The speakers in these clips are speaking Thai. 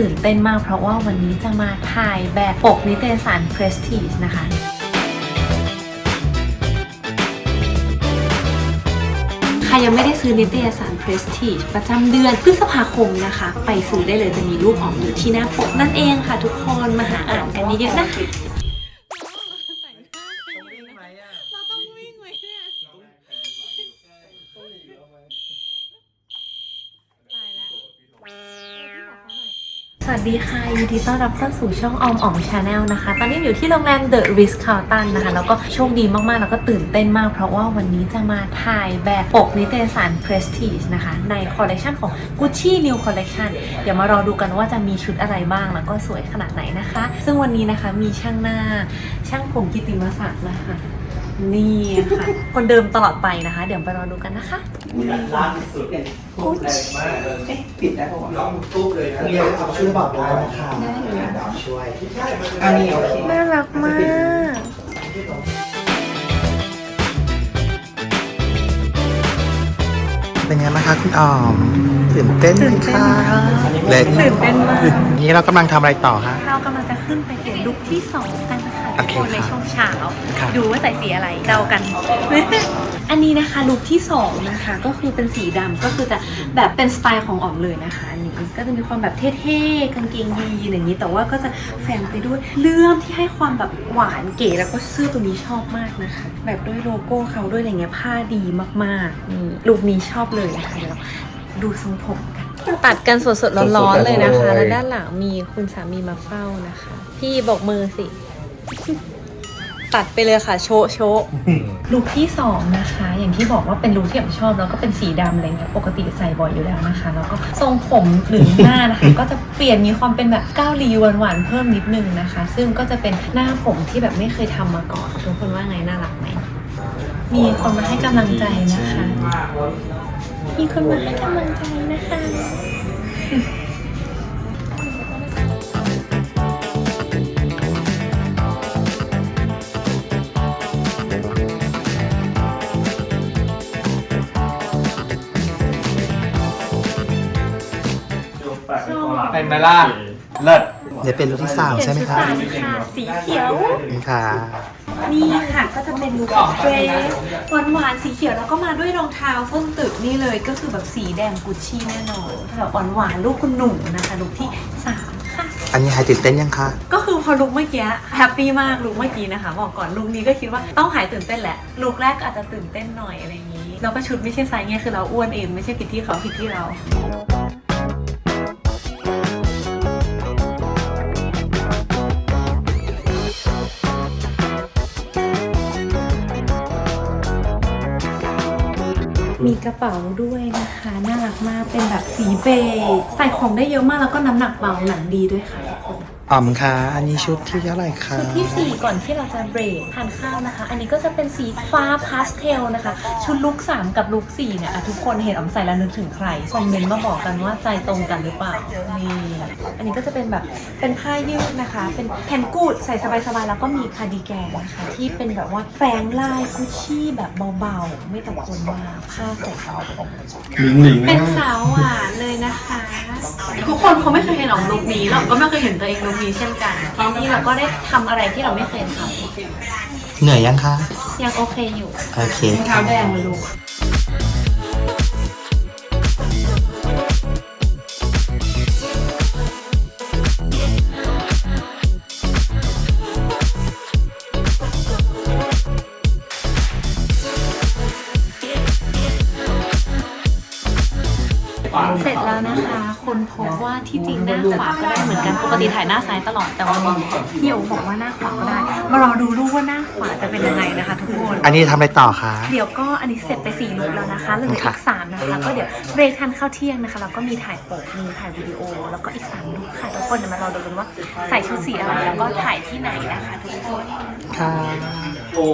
ตื่นเต้นมากเพราะว่าวันนี้จะมาถ่ายแบบปกนิตยสาร Prestige นะคะใครยังไม่ได้ซื้อนิตยสาร Prestige ประจำเดือนพฤษภาคมนะคะ ไปซื้อได้เลยจะมีรูปออกอยู่ที่หน้าปกนั่นเองค่ะทุกคนมาหาอ่านกันเยอะๆนะ วัสดีค่ะยินดีต้อนรับเข้าสู่ช่องออมอ๋องชาแนลนะคะ ตอนนี้อยู่ที่โรงแรม The Ritz Carlton นะคะ แล้วก็โชคดีมากๆ แล้วก็ตื่นเต้นมาก เพราะว่าวันนี้จะมาถ่ายแบบปกนิตยสาร Prestige นะคะ ในคอลเลกชันของ Gucci New Collection เดี๋ยวมารอดูกันว่าจะมีชุดอะไรบ้าง แล้วก็สวยขนาดไหนนะคะ ซึ่งวันนี้นะคะมีช่างหน้าช่างผมกิติมศักดิ์นะคะ นี่ค่ะ คนเดิมตลอดไปนะคะ เดี๋ยวไปรอดูกันนะคะ ล่าสุดเนี่ยทุบแรงมากเลยเอ๊ะปิดได้ปะวะ น้องทุบเลยนะเรียกเอาช่วยบอกได้นะคะเดี๋ยวช่วยอันนี้โอเค น่ารักมาก เป็นไงบ้างคะคุณออมตื่นเต้นไหมตื่นเต้นคะมากเล็กตื่นเต้นมาก นี้เรากำลังทำอะไรต่อคะ เรากำลังจะขึ้นไปเปลี่ยนลุคที่2กันนะคะโอทุกเคคนในครับช่วงเช้าครับดูว่าใส่สีอะไรเดากัน อันนี้นะคะลุคที่2นะคะ ก็คือเป็นสีดำก็คือจะแบบเป็นสไตล์ของอ๋อมเลยนะคะอันนี้ ก็จะมีความแบบเท่ๆกางเกงยีนอย่างนี้ แต่ว่าก็จะแฝงไปด้วยเรื่องที่ให้ความแบบหวานเก๋แล้วก็เสื้อตัวนี้ชอบมากนะคะ แบบด้วยโลโก้เขาด้วยอะไรเงี้ยผ้าดีมากๆนี่ลุคนี้ชอบเลยนะคะเดี๋ยวดูทรงผมกันตัดกันสดๆร้อนๆเลยนะคะ แล้วด้านหลังมีคุณสามีมาเฝ้านะคะ พี่บอกมือสิ ตัดไปเลยค่ะ โชะโชะลุคที่สองนะคะ อย่างที่บอกว่าเป็นลุคที่ผมชอบแล้วก็เป็นสีดำอะไรเงี้ยปกติใส่บ่อยอยู่แล้วนะคะ แล้วก็ทรงผมหรือหน้านะคะ ก็จะเปลี่ยนมีความเป็นแบบก้าวลีหวานๆเพิ่มนิดนึงนะคะ ซึ่งก็จะเป็นหน้าผมที่แบบไม่เคยทำมาก่อนทุกคนว่าไงน่ารักไหมมีคนมาให้กำลังใจนะคะ มีคนมาให้กำลังใจนะคะ เป็นไหมล่ะ เลิศ เดี๋ยวเป็นรูปที่สามใช่ไหมคะเปลี่ยนชุดสามค่ะสีเขียวนี่ค่ะ นี่ค่ะก็จะเป็นลุคของเดรสหวานหวานๆสีเขียวแล้วก็มาด้วยรองเท้าส้นตึกนี่เลยก็คือแบบสีแดงกุชชี่แน่นอนแบบหวานหวานๆลูกคุณหนุ่มนะคะลุคที่สามค่ะ อันนี้หายตื่นเต้นยังคะ ก็คือพอลุคเมื่อกี้แฮปปี้มากลุคเมื่อกี้นะคะบอกก่อนลุคนี้ก็คิดว่าต้องหายตื่นเต้นแหละลุคแรกอาจจะตื่นเต้นหน่อยอะไรอย่างนี้แล้วก็ชุดไม่ใช่ไซส์ไงคือเราอ้วนเองไม่ใช่ผิดที่เขาผิดที่เรา มีกระเป๋าด้วยนะคะ น่ารักมากเป็นแบบสีเบจใส่ของได้เยอะมากแล้วก็น้ำหนักเบาหนังดีด้วยค่ะ ออมคะอันนี้ชุดที่เท่าไหร่คะชุดที่ 4 ก่อนที่เราจะเบรกทานข้าวนะคะ อันนี้ก็จะเป็นสีฟ้าพาสเทลนะคะ ชุดลุค3กับลุค4เนี่ยอะทุกคนเห็นออมใส่แล้วนึกถึงใครคอมเมนต์มาบอกกันว่าใจตรงกันหรือเปล่านี่อันนี้ก็จะเป็นแบบเป็นผ้ายืดนะคะ เป็นแผ่นกูดใส่สบายๆแล้วก็มีคาร์ดิแกนนะคะที่เป็นแบบว่าแฝงลายกุชชี่แบบเบาๆ ไม่ตะโกนมากผ้าใส่สบายลิงลิงเป็นสาวหวานเลยนะคะ ทุกคนเขาไม่เคยเห็นออกลุคนี้เราก็ไม่เคยเห็นตัวเองลุคนี้เช่นกันนี่เราก็ได้ทำอะไรที่เราไม่เคยทเหนื่อยยังคะำยังโอเคอยู่ โอเคเท้าแดงเลยลูก ที่จริงหน้าขวาก็ได้เหมือนกันปกติถ่ายหน้าซ้ายตลอดแต่วันนี้พี่โอบอกว่าหน้าขวาก็ได้ มารอดูรูปว่าหน้าขวาจะเป็นยังไงนะคะ ทุกคน อันนี้ทำอะไรต่อคะ เดี๋ยวก็อันนี้เสร็จไป4ลุกแล้วนะคะเหลืออีกสามนะคะ ก็เดี๋ยวเบรกทานข้าวเที่ยงนะคะแล้วก็มีถ่ายปกมีถ่ายวิดีโอ แล้วก็อีกสามลุกค่ะทุกคนเดี๋ยวมารอดูกันว่าใส่ชุดสีอะไรแล้วก็ถ่ายที่ไหนนะคะทุกคนค่ะโอ้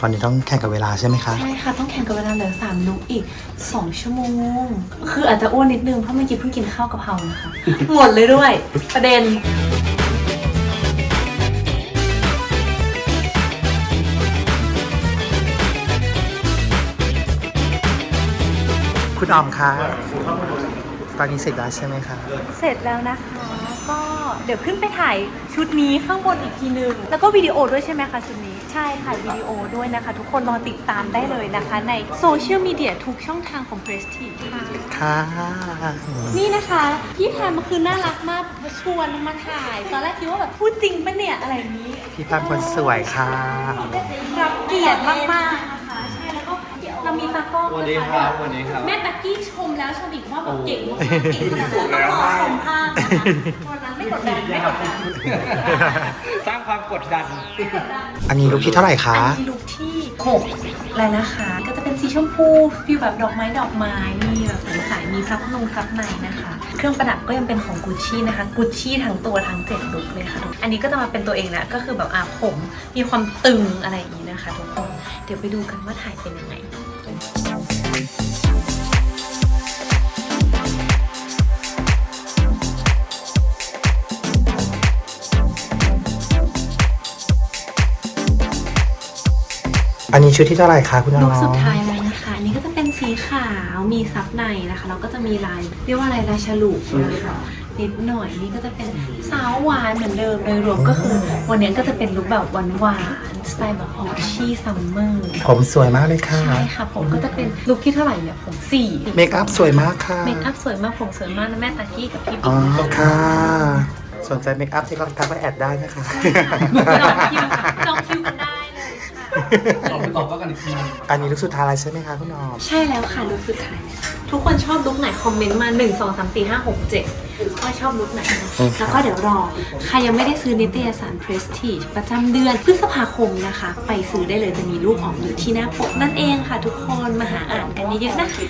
ตอนนี้ต้องแข่งกับเวลาใช่ไหมคะ ใช่ค่ะ ต้องแข่งกับเวลาเหลือ3ลุกอีก2ชั่วโมง คืออาจจะอ้วนนิดนึงเพราะเมื่อกี้เพิ่งกินข้าวกะเพรานะคะ หมดเลยด้วย ประเด็นคุณออมคะ ตอนนี้เสร็จแล้วใช่ไหมคะเสร็จแล้วนะคะ ก็เดี๋ยวขึ้นไปถ่ายชุดนี้ข้างบนอีกทีนึง แล้วก็วิดีโอด้วยใช่ไหมคะชุดนี้ ใช่ค่ะวิดีโอด้วยนะคะ ทุกคนรอติดตามได้เลยนะคะ ในโซเชียลมีเดียทุกช่องทางของ Prestige ค่ะ ค่ะนี่นะคะ พี่แพมคือน่ารักมากชวนมาถ่าย ตอนแรกคิดว่าแบบพูดจริงปะเนี่ยอะไรอย่างนี้ พี่พันคนสวยค่ะรับเกียรติมากๆ เรามีตากล้องสวัสนะดีคคะรับสวัสดีครับแม่ตะกี้ชมแล้วชมอีกว่าแบบเก่งมากๆเก่งขนาดไหนต้องรอชมภาพนะคะวันนั้นไม่กดดันไม่กดดันสร้างความกดดัน อันนี้ลูกที่เท่าไหร่คะอันนี้ลุคที่6แล้วนะคะ ก็จะเป็นสีชมพูฟิลแบบดอกไม้ดอกไม้มีแบบใสๆมีซับนงซับในนะคะ เครื่องประดับก็ยังเป็นของกุชชี่นะคะกุชชี่ทั้งตัวทั้งเจ็ดลุคเลยค่ะทุกอันนี้ก็จะมาเป็นตัวเองนะก็คือแบบอะผมมีความตึงอะไรอย่างนี้นะคะทุกคนเดี๋ยวไปดูกันว่าถ่ายเป็นยังไง อันนี้ชุดที่เท่าไหร่คะคุณน้องลุคสุดท้ายแล้วนะคะ อันนี้ก็จะเป็นสีขาว มีซับในนะคะ แล้วก็จะมีลายเรียกว่าอะไรลายฉลุนะคะนิดหน่อย นี่ก็จะเป็นสาวหวานเหมือนเดิมโดยรวมก็คือ วันนี้ก็จะเป็นลุคแบบหวานหวานๆ สไตล์แบบออกชี่ซัมเมอร์ผมสวยมากเลยค่ะ ใช่ค่ะ ผมก็จะเป็นลุคที่เท่าไหร่เนี่ย ผมสี่เมคอัพสวยมากค่ะ เมคอัพสวยมาก ผมสวยมากนะแม่ตากี้กับพี่อ๋บิ๊อกนะคะค่ะ สนใจเมคอัพที่เขาทักไปแอดได้นะคะจองคิวจองคิวกันได้เลยค่ะ ตอบไปตอบว่ากันอีกทีอันนี้ลูกสุดท้ายแล้วใช่ไหมคะคุณน้องใช่แล้วค่ะลุคสุดท้ายแล้วทุกคนชอบลุคไหนคอมเมนต์มา 1 2 3 4 5 6 7ว่าชอบลุคไหนนะแล้วก็เดี๋ยวรอ ใครยังไม่ได้ซื้อนิตยสาร Prestige ประจำเดือนพฤษภาคมนะคะ ไปซื้อได้เลยจะมีรูปออกอยู่ที่หน้าปกนั่นเองค่ะ ทุกคนมาหาอ่านกันเยอะๆนะคะ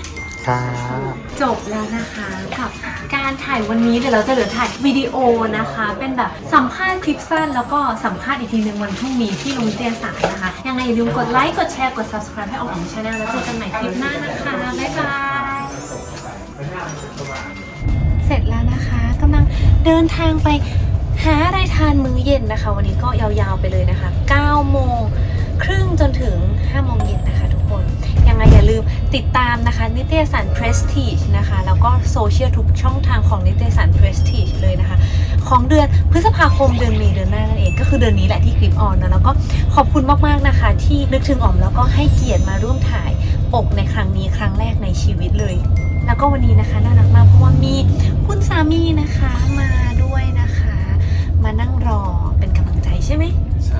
จบแล้วนะคะกับการถ่ายวันนี้เดี๋ยวเราจะเหลือถ่ายวิดีโอนะคะ เป็นแบบสัมภาษณ์คลิปสั้น แล้วก็สัมภาษณ์อีกทีหนึ่งวันพรุ่งนี้ที่ลงนิตยสารนะคะ ยังไงอย่าลืมกดไลค์กดแชร์กด subscribe ให้ออกของชาแนลแล้วเจอกันใหม่คลิปหน้านะคะ บ๊ายบาย เสร็จแล้วนะคะกำลังเดินทางไปหาอะไรทานมื้อเย็นนะคะ วันนี้ก็ยาวๆไปเลยนะคะ9โมง ครึ่งจนถึง5โมงเย็นนะคะทุกคน ยังไงอย่าลืมติดตามนะคะ นิตยสาร Prestige นะคะ แล้วก็โซเชียลทุกช่องทางของนิตยสาร Prestige เลยนะคะ ของเดือนพฤษภาคมเดือนมีเดือนหน้านั่นเอง ก็คือเดือนนี้แหละที่คลิปออนนะแล้วก็ขอบคุณมากๆนะคะ ที่นึกถึงอ๋อมแล้วก็ให้เกียรติมาร่วมถ่ายปกในครั้งนี้ครั้งแรกในชีวิตเลย แล้วก็วันนี้นะคะน่ารักมากเพราะว่ามีคุณสามีนะคะมาด้วยนะคะ มานั่งรอเป็นกำลังใจใช่ไหม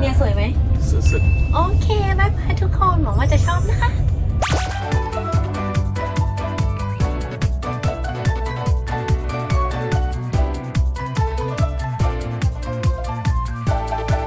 เนี่ยสวยไหมสุดๆ โอเคบายบายทุกคนหวังว่าจะชอบนะคะ